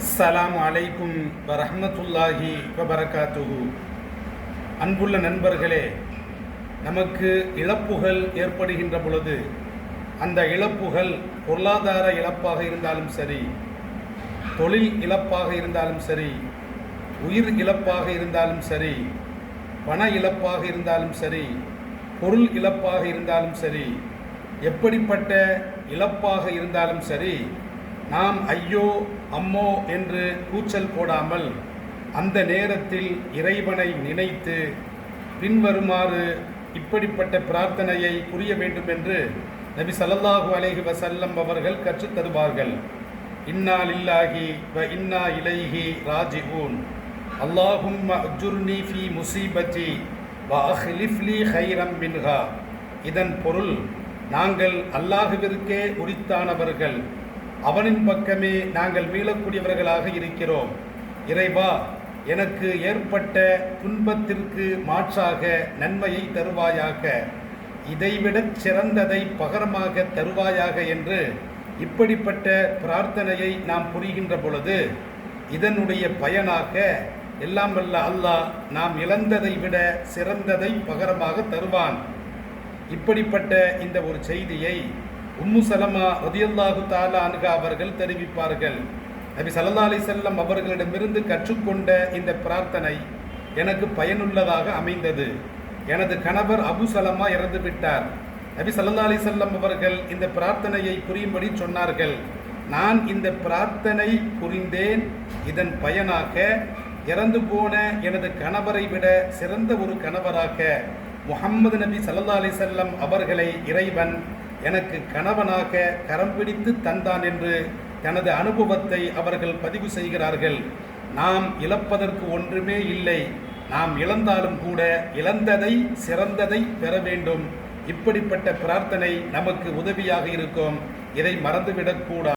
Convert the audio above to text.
அஸ்ஸலாமு அலைக்கும் வரஹமத்துல்லாஹி வபரகாத்துஹு. அன்புள்ள நண்பர்களே நமக்கு இழப்புகள் ஏற்படுகின்ற பொழுது அந்த இழப்புகள் பொருளாதார இழப்பாக இருந்தாலும் சரி தொழில் இழப்பாக இருந்தாலும் சரி உயிர் இழப்பாக இருந்தாலும் சரி பண இழப்பாக இருந்தாலும் சரி பொருள் இழப்பாக இருந்தாலும் சரி எப்படிப்பட்ட இழப்பாக இருந்தாலும் சரி நாம் ஐயோ அம்மோ என்று கூச்சல் போடாமல் அந்த நேரத்தில் இறைவனை நினைத்து பின்வருமாறு இப்படிப்பட்ட பிரார்த்தனையை புரிய வேண்டும் என்று நபி ஸல்லல்லாஹு அலைஹி வசல்லம் அவர்கள் கற்றுத் தருவார்கள். இன்னா லில்லாஹி வ இன்னா இலைஹி ராஜிஊன். அல்லாஹும் அஜுர்னி ஃபி முசீபத்தி வ அஹ்லிஃப்லி ஹைரம் மின்ஹா. இதன் பொருள் நாங்கள் அல்லாஹுவிற்கே உரித்தானவர்கள். அவனின் பக்கமே நாங்கள் மீளக்கூடியவர்களாக இருக்கிறோம். இறைவா எனக்கு ஏற்பட்ட துன்பத்திற்கு மாற்றாக நன்மையை தருவாயாக. இதைவிடச் சிறந்ததை பகரமாக தருவாயாக என்று இப்படிப்பட்ட பிரார்த்தனையை நாம் புரிகின்ற பொழுது இதனுடைய பயனாக எல்லாம் வல்ல அல்லாஹ் நாம் இழந்ததை விட சிறந்ததை பகரமாக தருவான். இப்படிப்பட்ட இந்த ஒரு செய்தியை உம்மு சலமா ரதியல்லாஹு தாலா அன்ஹா அவர்கள் தெரிவிப்பார்கள். நபி சல்லா அலி செல்லம் அவர்களிடமிருந்து கற்றுக்கொண்ட இந்த பிரார்த்தனை எனக்கு பயனுள்ளதாக அமைந்தது. எனது கணவர் அபு சலமா இறந்து விட்டார். நபி சல்லா அலி செல்லம் அவர்கள் இந்த பிரார்த்தனையை புரியும்படி சொன்னார்கள். நான் இந்த பிரார்த்தனை புரிந்தேன். இதன் பயனாக இறந்து போன எனது கணவரை விட சிறந்த ஒரு கணவராக முகம்மது நபி சல்லா அலி செல்லம் அவர்களை இறைவன் எனக்கு கணவனாக கரம் பிடித்து தந்தான் என்று தனது அனுபவத்தை அவர்கள் பதிவு செய்கிறார்கள். நாம் இழப்பதற்கு ஒன்றுமே இல்லை. நாம் இழந்தாலும் கூட இழந்ததை சிறந்ததை பெற வேண்டும். இப்படிப்பட்ட பிரார்த்தனை நமக்கு உதவியாக இருக்கும். இதை மறந்துவிடக்கூடாது